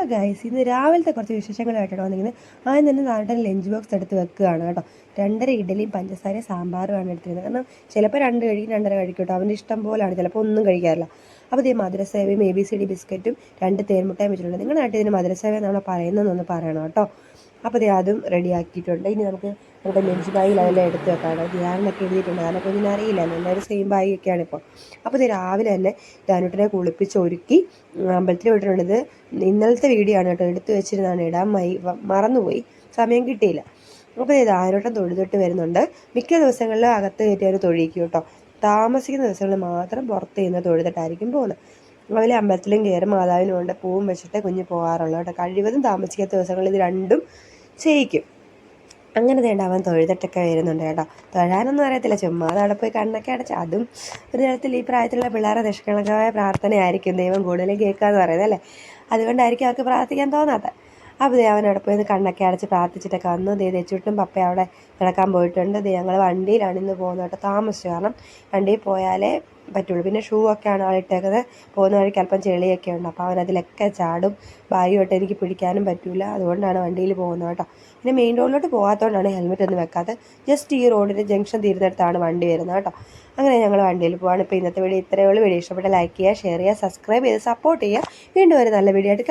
Hello guys ഇന്ന് രാവിലത്തെ കുറച്ച് വിശേഷങ്ങളായിട്ടാണ് വന്നിരിക്കുന്നത്. ആദ്യം തന്നെ നാട്ടിൽ ലഞ്ച് ബോക്സ് എടുത്ത് വെക്കുകയാണ് കേട്ടോ. രണ്ടര ഇഡലിയും പഞ്ചസാരയും സാമ്പാറുമാണ് എടുത്തിരുന്നത്. കാരണം ചിലപ്പോൾ രണ്ട് കഴിക്കും രണ്ടര കഴിക്കും കേട്ടോ. അവന്റെ ഇഷ്ടം പോലാണ്. ചിലപ്പോൾ ഒന്നും കഴിക്കാറില്ല. അപ്പോൾ ഇതേ മധുരസേവയും എ ബി സി ഡി ബിസ്ക്കറ്റും രണ്ട് തേൻമുട്ടയും വെച്ചിട്ടുണ്ട്. നിങ്ങളുടെ നാട്ടിൽ ഇതിന് മധുരസേവ നമ്മൾ പറയുന്നതെന്നൊന്ന് പറയണം കേട്ടോ. അപ്പോൾ ഇത് അതും റെഡിയാക്കിയിട്ടുണ്ട് ഇനി നമുക്ക് നമ്മുടെ ലഞ്ച് ബാഗിൽ അതെല്ലാം എടുത്ത് വെക്കാണ് ധ്യാനൊക്കെ എഴുതിയിട്ടുണ്ട്. കാരണം കുഞ്ഞിനെ അറിയില്ലല്ലോ എല്ലാവരും സെയിം ബാഗൊക്കെയാണ് ഇപ്പോൾ. അപ്പോൾ ഇത് രാവിലെ തന്നെ ധാനുട്ടനെ കുളിപ്പിച്ച് ഒരുക്കി അമ്പലത്തിൽ വിട്ടിട്ടുണ്ട്. ഇത് ഇന്നലത്തെ വീഡിയോ ആണ് കേട്ടോ. എടുത്ത് വെച്ചിരുന്നാണ് ഇടാൻ മൈ മറന്നുപോയി. സമയം കിട്ടിയില്ല. അപ്പോൾ ഇത് ആരോട്ടം തൊഴുതൊട്ട് വരുന്നുണ്ട്. മിക്ക ദിവസങ്ങളിലും അകത്ത് കയറ്റി അവർ കേട്ടോ. താമസിക്കുന്ന ദിവസങ്ങളിൽ മാത്രം പുറത്ത് ചെയ്യുന്ന തൊഴുതിട്ടായിരിക്കും പോകുന്നത്. അതുപോലെ അമ്പലത്തിലും കയറി മാതാവിനും കൊണ്ട് പൂവും വെച്ചിട്ട് കുഞ്ഞ് പോകാറുള്ളൂ കേട്ടോ. കഴിവതും താമസിക്കാത്ത ദിവസങ്ങളിൽ ഇത് രണ്ടും ചെയ്യിക്കും. അങ്ങനെ വേണ്ട അവൻ തൊഴുതിട്ടൊക്കെ വരുന്നുണ്ട് കേട്ടോ. തൊഴാനൊന്നും അറിയത്തില്ല. ചുമ്മാ അവിടെ പോയി കണ്ണൊക്കെ അടച്ച്. അതും ഒരു തരത്തിൽ ഈ പ്രായത്തിലുള്ള പിള്ളേരെ നിഷ്കളങ്കമായ പ്രാർത്ഥനയായിരിക്കും ദൈവം കൂടുതലും കേൾക്കുക എന്ന് പറയുന്നത് അല്ലേ? അതുകൊണ്ടായിരിക്കും അവർക്ക് പ്രാർത്ഥിക്കാൻ തോന്നാത്തത്. അപ്പോൾ ദേ അവൻ അവിടെ പോയി കണ്ണൊക്കെ അടച്ച് പ്രാർത്ഥിച്ചിട്ടൊക്കെ വന്നു. ദേ തെച്ചുട്ടും പപ്പ അവിടെ കിടക്കാൻ പോയിട്ടുണ്ട്. ദേ ഞങ്ങൾ വണ്ടിയിലാണ് ഇന്ന് പോകുന്നത് കേട്ടോ. താമസിച്ചു. കാരണം വണ്ടിയിൽ പോയാലേ പറ്റുള്ളൂ. പിന്നെ ഷൂ ഒക്കെയാണ് ആണ് ഇട്ടേക്കുന്നത്. പോകുന്ന വഴിക്ക് അല്പം ചെളിയൊക്കെ ഉണ്ട്. അപ്പോൾ അവനതിലൊക്കെ ചാടും. ഭാര്യയോട്ട് എനിക്ക് പിടിക്കാനും പറ്റില്ല അതുകൊണ്ടാണ് വണ്ടിയിൽ പോകുന്നത് കേട്ടോ. പിന്നെ മെയിൻ റോഡിലോട്ട് പോകാത്തതുകൊണ്ടാണ് ഹെൽമെറ്റ് ഒന്നും വെക്കാത്തത്. ജസ്റ്റ് ഈ റോഡിന്റെ ജംഗ്ഷൻ തീരുന്നിടത്താണ് വണ്ടി വരുന്നത് കേട്ടോ. അങ്ങനെ ഞങ്ങൾ വണ്ടിയിൽ പോവാണ്. ഇപ്പോൾ ഇന്നത്തെ വീഡിയോ ഇത്രയേ ഉള്ളൂ. വീഡിയോ ഇഷ്ടപ്പെട്ട ലൈക്ക് ചെയ്യുക ഷെയർ ചെയ്യുക സബ്സ്ക്രൈബ് ചെയ്ത് സപ്പോർട്ട് ചെയ്യുക. വീണ്ടും ഒരു നല്ല വീഡിയോ ആയിട്ട്